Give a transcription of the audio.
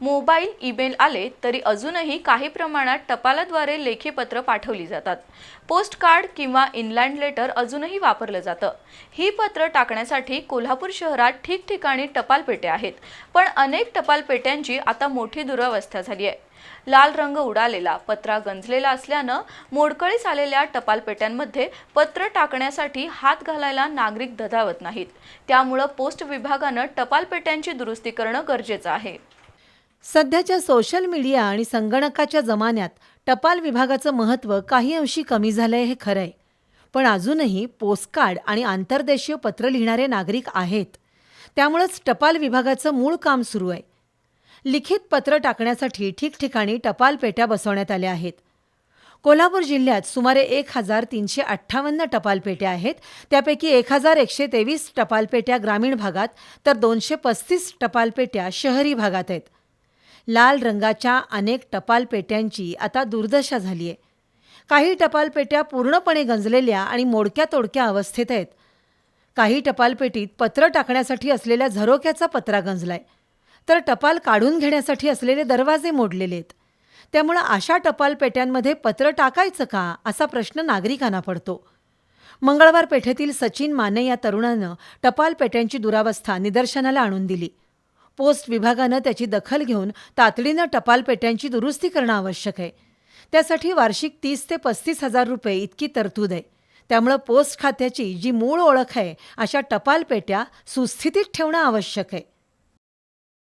Mobile email आले तरी अजूनही काही प्रमाणात टपालाद्वारे लेखी पत्र पाठवली जातात. पोस्ट कार्ड किंवा इनलँड लेटर अजूनही वापरलं जातं. ही पत्र टाकण्यासाठी कोल्हापूर शहरात ठिकठिकाणी टपाल पेट्या आहेत. पण अनेक टपाल पेट्यांची आता मोठी दुरावस्था झाली आहे. लाल रंग उडालेला पत्रा गंजलेला असल्यानं मोडकळीस आलेल्या टपाल पेट्यांमध्ये पत्र टाकण्यासाठी हात घालायला नागरिक धजावत नाहीत. त्यामुळं पोस्ट विभागानं टपाल पेट्यांची दुरुस्ती करणं गरजेचं आहे. सध्याच्या सोशल मीडिया आणि संगणकाच्या जमान्यात टपाल विभागाचं महत्त्व काही अंशी कमी झालंय हे खरंय. पण अजूनही पोस्टकार्ड आणि आंतरदेशीय पत्र लिहिणारे नागरिक आहेत. त्यामुळंच टपाल विभागाचं मूळ काम सुरू आहे. लिखित पत्र टाकण्यासाठी ठिकठिकाणी टपाल पेट्या बसवण्यात आल्या आहेत. कोल्हापूर जिल्ह्यात सुमारे एक हजार तीनशे अठ्ठावन्न टपाल पेट्या आहेत. त्यापैकी एक हजार एकशे तेवीस टपाल पेट्या ग्रामीण भागात तर दोनशे पस्तीस टपाल पेट्या शहरी भागात आहेत. लाल रंगाच्या अनेक टपाल पेट्यांची आता दुर्दशा झाली आहे काही टपाल पेट्या पूर्णपणे गंजलेल्या आणि मोडक्या तोडक्या अवस्थेत आहेत. काही टपाल पेटीत पत्र टाकण्यासाठी असलेल्या झरोक्याचा पत्रा गंजलाय. तर टपाल काढून घेण्यासाठी असलेले दरवाजे मोडलेले आहेत. त्यामुळं अशा टपाल पेट्यांमध्ये पत्र टाकायचं का असा प्रश्न नागरिकांना पडतो. मंगळवार पेठेतील सचिन माने या तरुणानं टपाल पेट्यांची दुरावस्था निदर्शनाला आणून दिली. पोस्ट विभागानं त्याची दखल घेऊन तातडीनं टपाल पेट्यांची दुरुस्ती करणं आवश्यक आहे. त्यासाठी वार्षिक तीस ते पस्तीस हजार रुपये इतकी तरतूद आहे. त्यामुळं पोस्ट खात्याची जी मूळ ओळख आहे अशा टपाल पेट्या सुस्थितीत ठेवणं आवश्यक आहे.